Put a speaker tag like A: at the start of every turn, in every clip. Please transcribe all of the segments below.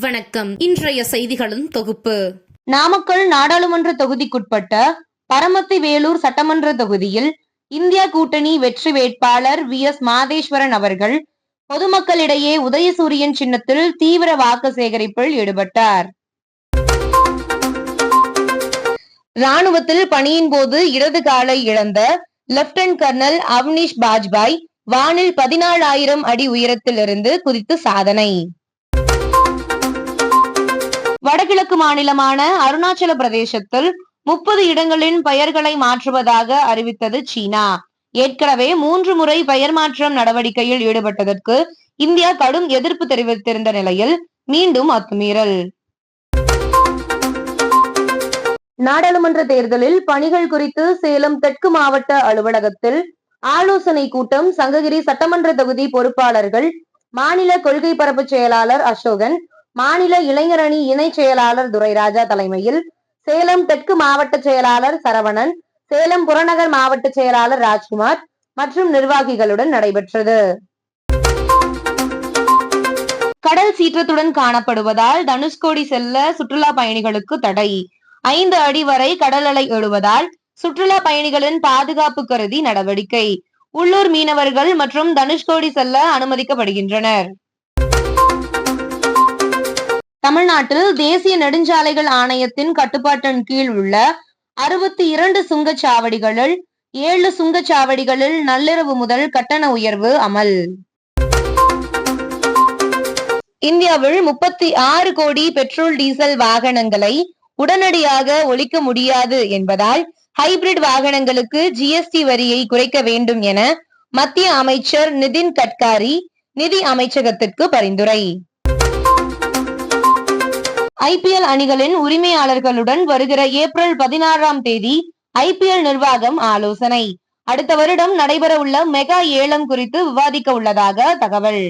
A: வணக்கம். இன்றைய செய்திகளின் தொகுப்பு.
B: நாமக்கல் நாடாளுமன்ற தொகுதிக்குட்பட்ட பரமத்தி வேலூர் சட்டமன்ற தொகுதியில் இந்தியா கூட்டணி வெற்றி வேட்பாளர் வி. எஸ். மாதேஸ்வரன் அவர்கள் பொதுமக்களிடையே உதயசூரியன் சின்னத்தில் தீவிர வாக்கு சேகரிப்பில் ஈடுபட்டார். ராணுவத்தில் பணியின் போது இடது காலை இழந்த லெப்டினன்ட் கர்னல் அவனிஷ் பாஜ்பாய் வானில் பதினாலாயிரம் அடி உயரத்திலிருந்து குதித்து சாதனை. வடகிழக்கு மாநிலமான அருணாச்சல பிரதேசத்தில் முப்பது இடங்களின் பெயர்களை மாற்றுவதாக அறிவித்தது சீனா. ஏற்கனவே மூன்று முறை பெயர் மாற்றம் நடவடிக்கையில் ஈடுபட்டதற்கு இந்தியா கடும் எதிர்ப்பு தெரிவித்திருந்த நிலையில் மீண்டும் அத்துமீறல். நாடாளுமன்ற தேர்தலில் பணிகள் குறித்து சேலம் தெற்கு மாவட்ட அலுவலகத்தில் ஆலோசனை கூட்டம் சங்ககிரி சட்டமன்ற தொகுதி பொறுப்பாளர்கள் மாநில கொள்கை பரப்பு செயலாளர் அசோகன் மாநில இளைஞரணி இணை செயலாளர் துரைராஜா தலைமையில் சேலம் தெற்கு மாவட்ட செயலாளர் சரவணன் சேலம் புறநகர் மாவட்ட செயலாளர் ராஜ்குமார் மற்றும் நிர்வாகிகளுடன் நடைபெற்றது. கடல் சீற்றத்துடன் காணப்படுவதால் தனுஷ்கோடி செல்ல சுற்றுலா பயணிகளுக்கு தடை. ஐந்து அடி வரை கடல் அலை எழுவதால் சுற்றுலா பயணிகளின் பாதுகாப்பு கருதி நடவடிக்கை. உள்ளூர் மீனவர்கள் மற்றும் தனுஷ்கோடி செல்ல அனுமதிக்கப்படுகின்றனர். தமிழ்நாட்டில் தேசிய நெடுஞ்சாலைகள் ஆணையத்தின் கட்டுப்பாட்டின் கீழ் உள்ள அறுபத்தி இரண்டு சுங்கச்சாவடிகளில் ஏழு சுங்கச்சாவடிகளில் நள்ளிரவு முதல் கட்டண உயர்வு அமல். இந்தியாவில் முப்பத்தி ஆறு கோடி பெட்ரோல் டீசல் வாகனங்களை உடனடியாக ஒழிக்க முடியாது என்பதால் ஹைபிரிட் வாகனங்களுக்கு ஜிஎஸ்டி வரியை குறைக்க வேண்டும் என மத்திய அமைச்சர் நிதின் கட்காரி நிதி அமைச்சகத்திற்கு பரிந்துரை. ஐபிஎல் அணிகளின் உரிமையாளர்களுடன் வருகிற ஏப்ரல் பதினாறாம் தேதி ஐபிஎல் நிர்வாகம் ஆலோசனை. அடுத்த வருடம் நடைபெறவுள்ள மெகா ஏலம் குறித்து விவாதிக்க உள்ளதாக தகவல்.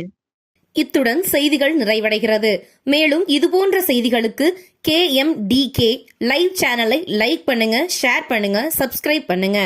A: இத்துடன் செய்திகள் நிறைவடைகிறது. மேலும் இதுபோன்ற செய்திகளுக்கு K M D K live சேனலை லைக் பண்ணுங்க ஷேர் பண்ணுங்க சப்ஸ்கிரைப் பண்ணுங்க.